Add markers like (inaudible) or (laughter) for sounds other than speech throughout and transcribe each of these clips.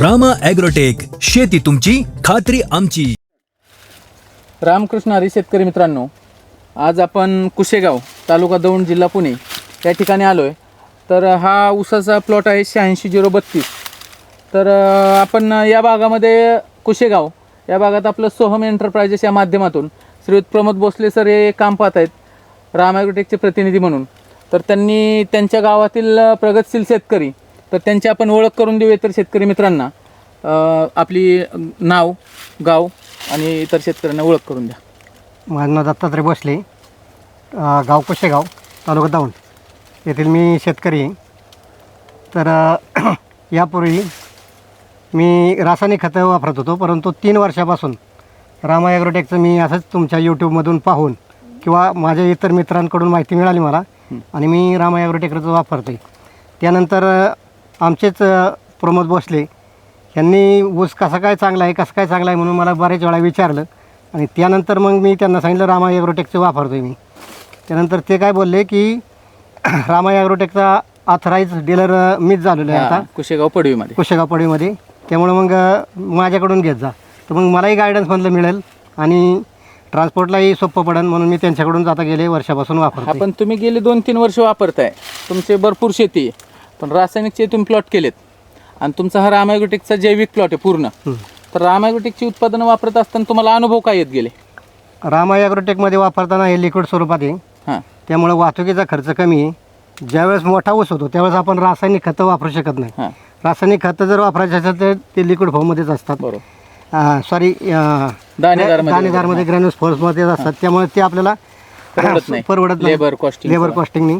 Rama agrotech शेती तुमची खात्री आमची. रामकृष्ण हरी शेतकरी मित्रांनो आज आपण कुशेगाव तालुका दौंड जिल्हा पुणे या ठिकाणी आलो आहे तर हा ऊसाचा प्लॉट आहे शहाऐंशी झिरो बत्तीस. तर अ, आपण या भागामध्ये कुशेगाव या भागात आपलं सोहम एंटरप्राइजेस या माध्यमातून श्रीयुत प्रमोद भोसले सर हे काम पाहत आहेत राम ॲग्रोटेकचे प्रतिनिधी म्हणून. तर त्यांनी त्यांच्या गावातील प्रगतशील शेतकरी तर त्यांची आपण ओळख करून देऊ तर शेतकरी मित्रांना. आपली नाव गाव आणि इतर शेतकऱ्यांना ओळख करून द्या. माझं नाव दत्तात्रय भोसले. अ, गाव कुशेगाव तालुका दौंड येथील मी शेतकरी आहे. तर अ, (clears throat) यापूर्वी मी रासायनिक खतं वापरत होतो परंतु तीन वर्षापासून रामा ॲग्रोटेकचं मी असंच तुमच्या यूट्यूबमधून पाहून किंवा माझ्या इतर मित्रांकडून माहिती मिळाली मला आणि मी रामा ॲग्रोटेकचं वापरतो त्यानंतर अ, आमचेच अ, प्रमोद भोसले यांनी ऊस कसा काय चांगला आहे कसं काय चांगला आहे म्हणून मला बरेच वेळा विचारलं. आणि त्यानंतर मग मी त्यांना सांगितलं रामा ॲग्रोटेकचं वापरतो आहे मी. त्यानंतर ते काय बोलले की (clears throat) रामा ॲग्रोटेकचा ऑथराईज डीलर मीच झालेलो आहे आता. कुशेगाव पडवीमध्ये कुशेगाव पडीमध्ये त्यामुळं मग माझ्याकडून घेत जा. तर मग मलाही गायडन्समधलं मिळेल आणि ट्रान्सपोर्टलाही सोपं पडेल म्हणून मी त्यांच्याकडून आता गेले वर्षापासून वापरतो आपण तुम्ही गेले दोन तीन वर्ष वापरताय. तुमचे भरपूर शेती पण रासायनिकचे तुम्ही प्लॉट केलेत. आणि तुमचा हा रामायगोटेकचा जैविक प्लॉट आहे पूर्ण. तर रामायगोटेकची उत्पादनं वापरत असताना तुम्हाला अनुभव काय येत गेले? रामा ॲग्रोटेकमध्ये वापरताना हे लिक्विड स्वरूपात आहे. हां. त्यामुळं वाहतुकीचा खर्च कमी आहे. ज्यावेळेस मोठा ऊस होतो त्यावेळेस आपण रासायनिक खतं वापरू शकत नाही. हां. रासायनिक खतं जर वापरायचे असेल तर ते लिक्विड फॉर्ममध्येच असतात. बरोबर. सॉरी दाणेदारमध्ये दाणेदारमध्ये ग्रॅन्युल्स फॉर्समध्येच असतात. त्यामुळे ते आपल्याला परवडत नाही. परवडत Labor costing लेबर सगळं. कॉस्टिंगनी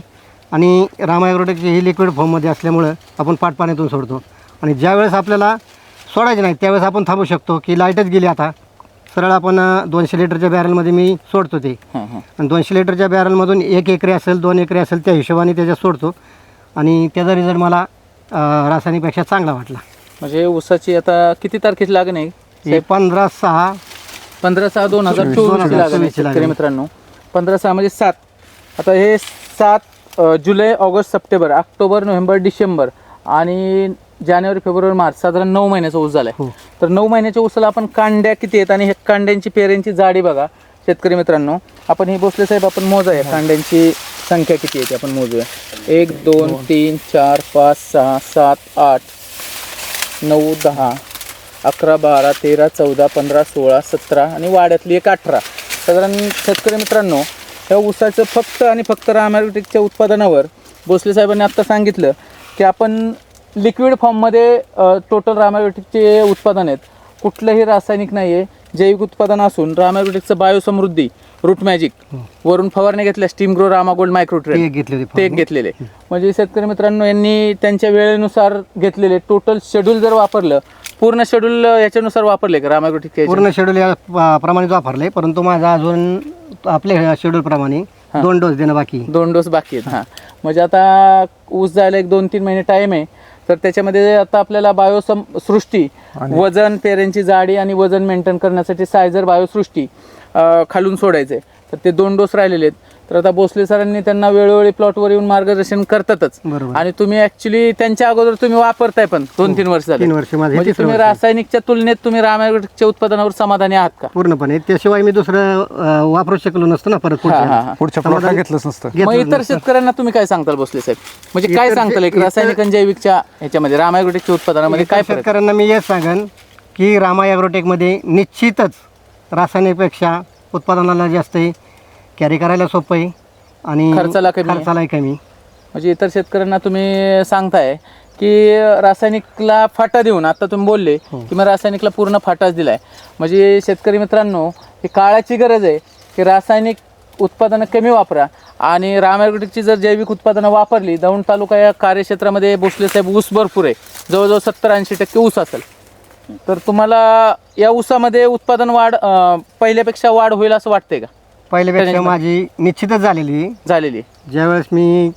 आणि रामायग्रोटेकची ही लिक्विड फॉर्ममध्ये असल्यामुळं आपण पाटपाण्यातून सोडतो. आणि ज्यावेळेस आपल्याला सोडायचे नाही त्यावेळेस आपण थांबू शकतो की लाईटच गेली आता. सरळ आपण दोनशे लिटरच्या बॅरलमध्ये मी सोडतो ते. आणि दोनशे लिटरच्या बॅरलमधून एक एकरी असेल दोन एकरी असेल त्या हिशोबाने त्याच्यात सोडतो. आणि त्याचा रिझल्ट मला रासायनिकपेक्षा चांगला वाटला. म्हणजे ऊसाची आता किती तारखेची लागण आहे? हे पंधरा सहा पंधरा सहा दोन हजार लागण शेतकरी लागण. मित्रांनो. पंधरा सहा म्हणजे सात. आता हे सात जुलै ऑगस्ट सप्टेंबर ऑक्टोबर नोव्हेंबर डिसेंबर आणि जानेवारी फेब्रुवारी मार्च साधारण नऊ महिन्याचा ऊस झालाय. हो. तर नऊ महिन्याच्या ऊसाला आपण कांड्या किती आहेत आणि हे कांड्यांची पेऱ्यांची जाडी बघा शेतकरी मित्रांनो. आपण हे भोसले साहेब आपण मोजा कांड्यांची संख्या किती आहे ती आपण मोजूया. एक दोन तीन चार पाच सहा सात आठ नऊ दहा अकरा बारा तेरा चौदा पंधरा सोळा सतरा आणि वाड्यातली एक अठरा. साधारण शेतकरी मित्रांनो ह्या ऊसाचं फक्त आणि फक्त रामॅग्रोटेकच्या उत्पादनावर भोसले साहेबांनी आत्ता सांगितलं की आपण लिक्विड फॉर्ममध्ये टोटल रामॅग्रोटेकचे उत्पादन आहेत. कुठलंही रासायनिक नाही आहे जैविक उत्पादन असून रामॅग्रोटेकचं बायोसमृद्धी रूट मॅजिक वरून फवारणी घेतल्या स्टीम ग्रो रामा गोल्ड मायक्रोट्रेन ते घेतलेले. म्हणजे शेतकरी मित्रांनो यांनी त्यांच्या वेळेनुसार घेतलेले. टोटल शेड्यूल जर वापरलं पूर्ण शेड्यूल याच्यानुसार वापरले का रामायग्रोटिक पूर्ण शेड्यूल या प- प्रमाणेच वापरले परंतु माझा अजून आपल्या शेड्यूल प्रमाणे दोन डोस देणं बाकी. दोन डोस बाकी आहेत हां. म्हणजे आता ऊस जायला एक दोन तीन महिने टाईम आहे. तर त्याच्यामध्ये आता आपल्याला बायोसम सृष्टी वजन पेऱ्यांची जाडी आणि वजन मेंटेन करण्यासाठी सायझर बायोसृष्टी खालून सोडायचे तर ते दोन डोस राहिलेले आहेत. तर आता भोसले सरांनी त्यांना वेळोवेळी प्लॉटवर येऊन मार्गदर्शन करतातच बरोबर आणि तुम्ही ऍक्च्युली त्यांच्या अगोदर तुम्ही वापरताय पण दोन तीन वर्ष झाले तीन वर्ष माझे म्हणजे तिसरं तुम्ही वर्ष. रासायनिकच्या तुलनेत तुम्ही रामायग्रोटिकच्या उत्पादनावर समाधानी आहात का पूर्णपणे त्याशिवाय मी दुसरं अं, वापरू शकलो नसतो ना परत हा, हा, हा. पुढच्या पुढच्या प्लॉटला घेतलंच नसतं घेतलं मग इतर नसतं. शेतकऱ्यांना तुम्ही काय सांगताल भोसले साहेब म्हणजे काय इतर सांगताल एक रासायनिक आणि जैविकच्या ह्याच्यामध्ये रामायग्रोटिकच्या उत्पादनामध्ये काय इतर फरक आहे? शेतकऱ्यांना मी हेच सांगेन की रामा ॲग्रोटेकमध्ये निश्चितच रासायनिकपेक्षा उत्पादनाला जास्त आहे कॅरी करायला सोपं आहे. आणि खर्चाला कमी आहे. खर्चालाही कमी म्हणजे इतर शेतकऱ्यांना तुम्ही सांगताय की रासायनिकला फाटा देऊन आता तुम्ही बोलले की मी रासायनिकला पूर्ण फाटाच दिलाय. म्हणजे शेतकरी मित्रांनो ही काळाची गरज आहे की रासायनिक उत्पादनं कमी वापरा. आणि रामायग्रोटिकची जर जैविक उत्पादनं वापरली दौंड तालुका या कार्यक्षेत्रामध्ये भोसले साहेब ऊस भरपूर आहे. जवळजवळ सत्तर ऐंशी टक्के ऊस असेल. तर तुम्हाला या ऊसामध्ये उत्पादन वाढ अं, पहिल्यापेक्षा वाढ होईल असं वाटतंय का? पहिल्यापेक्षा माझी निश्चितच झालेली. झालेली. ज्यावेळेस मी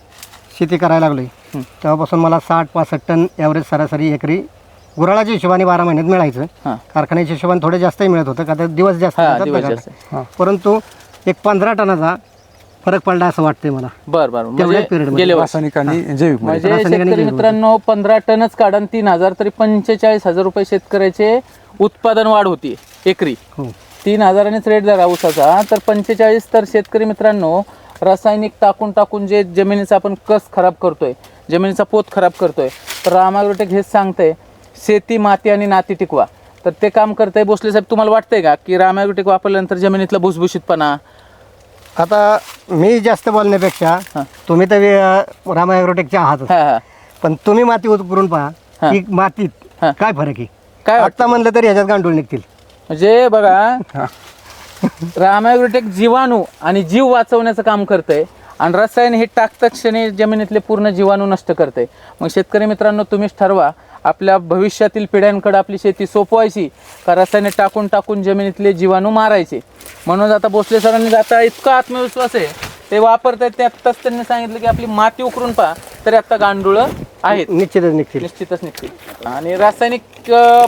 शेती करायला लागलोय तेव्हापासून मला साठ पासष्ट टन ॲव्हरेज सरासरी एकरी गुराळाच्या हिशोबाने बारा महिन्यात मिळायचं. हां. कारखान्याच्या हिशोबाने थोडे जास्तही मिळत होतं का तर दिवस जास्त हा ना? परंतु एक पंधरा टनाचा फरक पडला असं वाटतंय मला. बर म्हणजे रासायनिक आणि जैविक. म्हणजे शेतकरी मित्रांनो पंधरा टनच काढून तीन हजार तरी पंचेचाळीस हजार रुपये शेतकऱ्याचे उत्पादन वाढ होती एकरी. हो. तीन हजारानेच रेट झाला ऊसाचा तर पंचेचाळीस तर शेतकरी मित्रांनो रासायनिक टाकून टाकून जे जमिनीचा आपण कस खराब करतोय जमिनीचा पोत खराब करतोय तर रामाग्रोटेक हेच सांगतंय शेती माती आणि नाती टिकवा तर ते काम करतंय भोसले साहेब तुम्हाला वाटतंय का की रामाग्रोटेक वापरल्यानंतर जमिनीतला भुसभुशीतपणा आता मी जास्त बोलण्यापेक्षा. तुम्ही तर वे- रामा हा हा पण तुम्ही माती उकरून पहा हां. की मातीत. काय फरक आहे काय वाटतं? आत्ता म्हणलं तरी ह्याच्यात गांडूळ निघतील म्हणजे बघा रामायग्रोटेक जीवाणू आणि जीव वाचवण्याचं काम करतंय आणि रसायन हे टाकता क्षणी जमिनीतले पूर्ण जीवाणू नष्ट करते मग शेतकरी मित्रांनो तुम्हीच ठरवा. आपल्या भविष्यातील पिढ्यांकडे आपली शेती सोपवायची का रसायने टाकून टाकून जमिनीतले जीवाणू मारायचे? म्हणून आता भोसले सरांनी आता इतका आत्मविश्वास आहे ते वापरतायत ते आत्ताच त्यांनी सांगितलं की आपली माती उकरून पहा तरी आता गांडुळं आहेत. निश्चितच निघतील. निश्चितच निघतील. आणि रासायनिक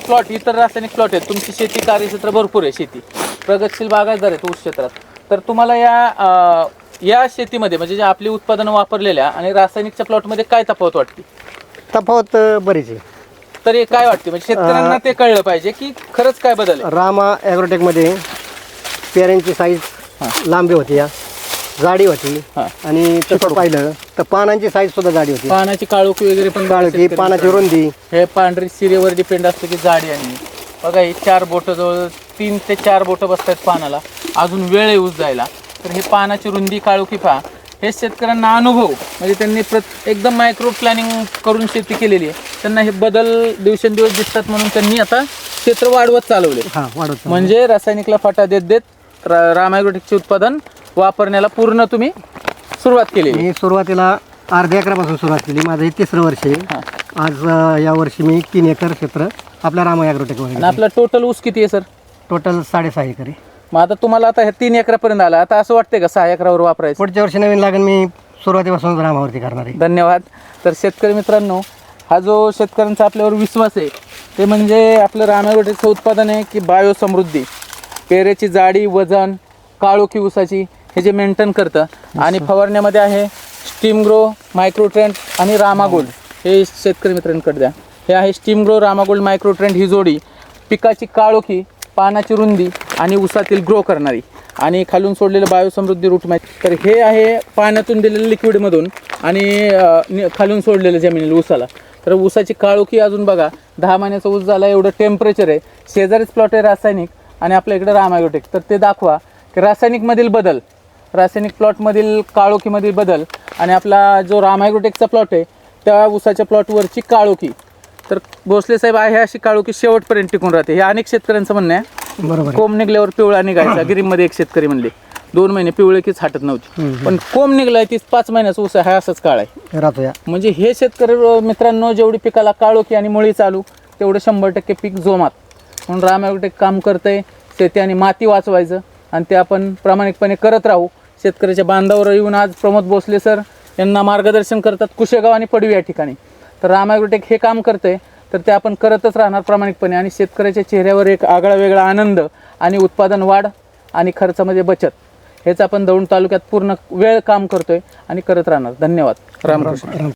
प्लॉट इतर रासायनिक प्लॉट आहेत. तुमची शेती कार्यक्षेत्र भरपूर आहे शेती. प्रगतशील बागायतदार आहेत ऊस क्षेत्रात तर तुम्हाला या अ, या शेतीमध्ये म्हणजे जे आपली उत्पादनं वापरलेल्या आणि रासायनिकच्या प्लॉटमध्ये काय तफावत वाटते? तफावत अं, बरीच आहे. तर हे काय वाटते? म्हणजे शेतकऱ्यांना ते कळलं पाहिजे की खरंच काय बदल आहे? रामा ॲग्रोटेकमध्ये पेऱ्यांची साईज लांबी होती या. जाडी होती. हां. आणि तसं पाहिलं तर पानांची साईज सुद्धा जाडी होती. पानाची काळोखी वगैरे पण शेतकरी पानाची. रुंदी. हे पांढरी सिरेवर डिपेंड असतं की जाडी आणि. बघा ही चार बोटं जवळ तीन ते चार बोटं बसतात पानाला. अजून वेळ येऊच जायला. तर हे पानाची रुंदी काळोखी पहा. हे शेतकऱ्यांना अनुभव. म्हणजे त्यांनी प्रत एकदम मायक्रो प्लॅनिंग करून शेती केलेली आहे. त्यांना हे बदल दिवसेंदिवस दिसतात म्हणून त्यांनी आता क्षेत्र वाढवत चालवले हां वाढवतो म्हणजे रासायनिकला फाटा देत देत रा रामायग्रोटेकचे उत्पादन वापरण्याला पूर्ण तुम्ही सुरुवात केली. मी सुरुवातीला अर्ध्या एकरापासून सुरुवात केली. माझं हे तिसरं वर्ष आहे. आज अं, या वर्षी मी तीन एकर क्षेत्र आपल्या रामा आणि आपला टोटल ऊस किती आहे सर टोटल साडेसहा एकर आहे. मग आता तुम्हाला आता हे तीन एकरापर्यंत आला. आता असं वाटतंय का सहा एकरावर वापरायचं? पुढच्या वर्षी नवीन लागेल मी सुरुवातीपासून रामावरती करणार आहे. धन्यवाद. तर शेतकरी मित्रांनो हा जो शेतकऱ्यांचा आपल्यावर विश्वास आहे ते म्हणजे आपलं रामायगोटेचं उत्पादन आहे की बायोसमृद्धी. पेरेची जाडी वजन काळोखी ऊसाची. हे जे मेंटेन करतं. आणि फवारण्यामध्ये आहे स्टीम ग्रो मायक्रोट्रेंड आणि रामागोल्ड. हे. शेतकरी मित्रांकडे द्या. हे आहे स्टीम ग्रो रामागोल्ड मायक्रोट्रेंड ही जोडी पिकाची काळोखी पानाची रुंदी आणि ऊसातील ग्रो करणारी. आणि खालून सोडलेलं बायोसमृद्धी रूट मॅच तर हे आहे पाण्यातून दिलेलं लिक्विडमधून आणि खालून सोडलेलं जमिनीला ऊसाला तर ऊसाची काळोखी अजून बघा दहा महिन्याचा ऊस झाला एवढं टेम्परेचर आहे. शेजारीच प्लॉट आहे रासायनिक आणि आपल्या इकडे रामायोटेक तर ते दाखवा की रासायनिकमधील बदल रासायनिक प्लॉटमधील काळोखीमधील बदल आणि आपला जो रामायग्रोटेकचा प्लॉट आहे त्या ऊसाच्या प्लॉटवरची काळोखी. तर भोसले साहेब आहे अशी काळोखी शेवटपर्यंत टिकून राहते. हे अनेक शेतकऱ्यांचं म्हणणं आहे. बरोबर कोंब निघल्यावर पिवळा निघायचा. गिरीमध्ये एक शेतकरी म्हणले. दोन महिने पिवळे कीच हाटत नव्हती. पण कोंब निघलाय तीच पाच महिन्याचा ऊस आहे हा असंच काळ आहे. म्हणजे हे शेतकरी मित्रांनो जेवढी पिकाला काळोखी आणि मुळी चालू तेवढं शंभर टक्के पीक जोमात. म्हणून रामायोटेक काम करतंय शेती आणि माती वाचवायचं आणि ते आपण प्रामाणिकपणे करत राहू. शेतकऱ्याच्या बांधावर येऊन आज प्रमोद भोसले सर यांना मार्गदर्शन करतात कुशेगाव आणि पडवी या ठिकाणी. तर रामायोटेक हे काम करते तर ते आपण करतच राहणार प्रामाणिकपणे आणि शेतकऱ्याच्या चेहऱ्यावर एक आगळा वेगळा आनंद आणि उत्पादन वाढ आणि खर्चामध्ये बचत हेच आपण दौंड तालुक्यात पूर्ण वेळ काम करतोय आणि करत राहणार. धन्यवाद. रामकृष्ण